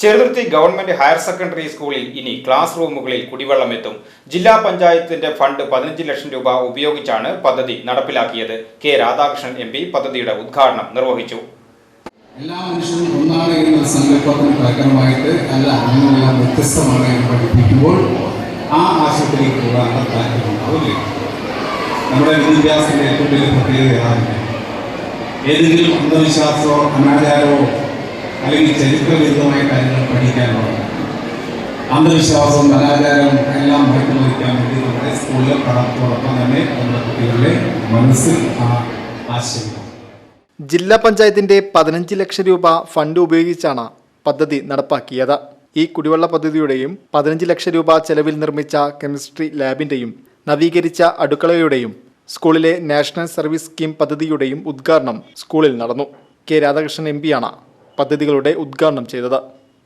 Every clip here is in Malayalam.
Cheruthuruthy government higher secondary സ്കൂളിൽ ഇനി ക്ലാസ് റൂമുകളിൽ കുടിവെള്ളം എത്തും. ജില്ലാ പഞ്ചായത്തിന്റെ ഫണ്ട് പതിനഞ്ച് ലക്ഷം രൂപ ഉപയോഗിച്ചാണ് പദ്ധതി നടപ്പിലാക്കിയത്. കെ രാധാകൃഷ്ണൻ എം പി പദ്ധതിയുടെ ഉദ്ഘാടനം നിർവഹിച്ചു. എല്ലാ മനുഷ്യരും ഒന്നാണ് എന്ന സങ്കല്പത്തിന് പ്രകാരമായിട്ട് അല്ല അങ്ങനെയെല്ലാം വ്യത്യസ്തമാണ് എന്ന് പഠിപ്പിക്കുമ്പോൾ ആ ആശയത്തിലേക്ക് പോകാനുള്ള താല്പര്യമുണ്ടാവില്ല നമ്മുടെ വിദ്യാഭ്യാസത്തിന്റെ ഏറ്റവും വലിയ പ്രത്യേകത ഏതെങ്കിലും അന്ധവിശ്വാസമോ അനാചാരമോ അല്ലെങ്കിൽ ചരിത്രവിരുദ്ധമായ കാര്യങ്ങൾ പഠിക്കാനുള്ള അന്ധവിശ്വാസവും അനാചാരവും എല്ലാം മാറ്റിമറിക്കാൻ വേണ്ടി നമ്മുടെ സ്കൂളിലെ പഠനത്തോടൊപ്പം തന്നെ നമ്മുടെ കുട്ടികളുടെ മനസ്സിൽ ആ ആശയം. ജില്ലാ പഞ്ചായത്തിന്റെ പതിനഞ്ച് ലക്ഷം രൂപ ഫണ്ട് ഉപയോഗിച്ചാണ് പദ്ധതി നടപ്പാക്കിയത്. ഈ കുടിവെള്ള പദ്ധതിയുടെയും പതിനഞ്ച് ലക്ഷം രൂപ ചെലവിൽ നിർമ്മിച്ച കെമിസ്ട്രി ലാബിന്റെയും നവീകരിച്ച അടുക്കളയുടെയും സ്കൂളിലെ നാഷണൽ സർവീസ് സ്കീം പദ്ധതിയുടെയും ഉദ്ഘാടനം സ്കൂളിൽ നടന്നു. കെ രാധാകൃഷ്ണൻ എം പിയാണ് പദ്ധതികളുടെ ഉദ്ഘാടനം ചെയ്തത്.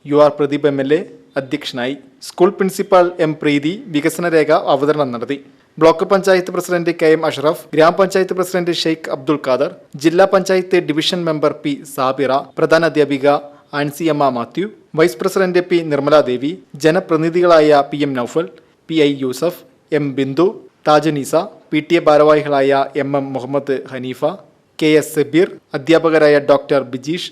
U R Pradeep M L A അധ്യക്ഷനായി സ്കൂൾ പ്രിൻസിപ്പൽ എം പ്രീതി വികസനരേഖ അവതരണം നടത്തി. Block panchayat president K M Ashraf ഗ്രാമപഞ്ചായത്ത് പ്രസിഡന്റ് ഷെയ്ഖ് അബ്ദുൾ ഖാദർ ജില്ലാ panchayat division member P Sabira പ്രധാന അധ്യാപിക Ansiyamma Mathew vice president P Nirmaladevi ജനപ്രതിനിധികളായ P M Noufal P I Yusuf M Bindu Thajanisa P T A ഭാരവാഹികളായ M M Muhammad Haneefa K S Sabeer അധ്യാപകരായ ഡോക്ടർ ബിജീഷ്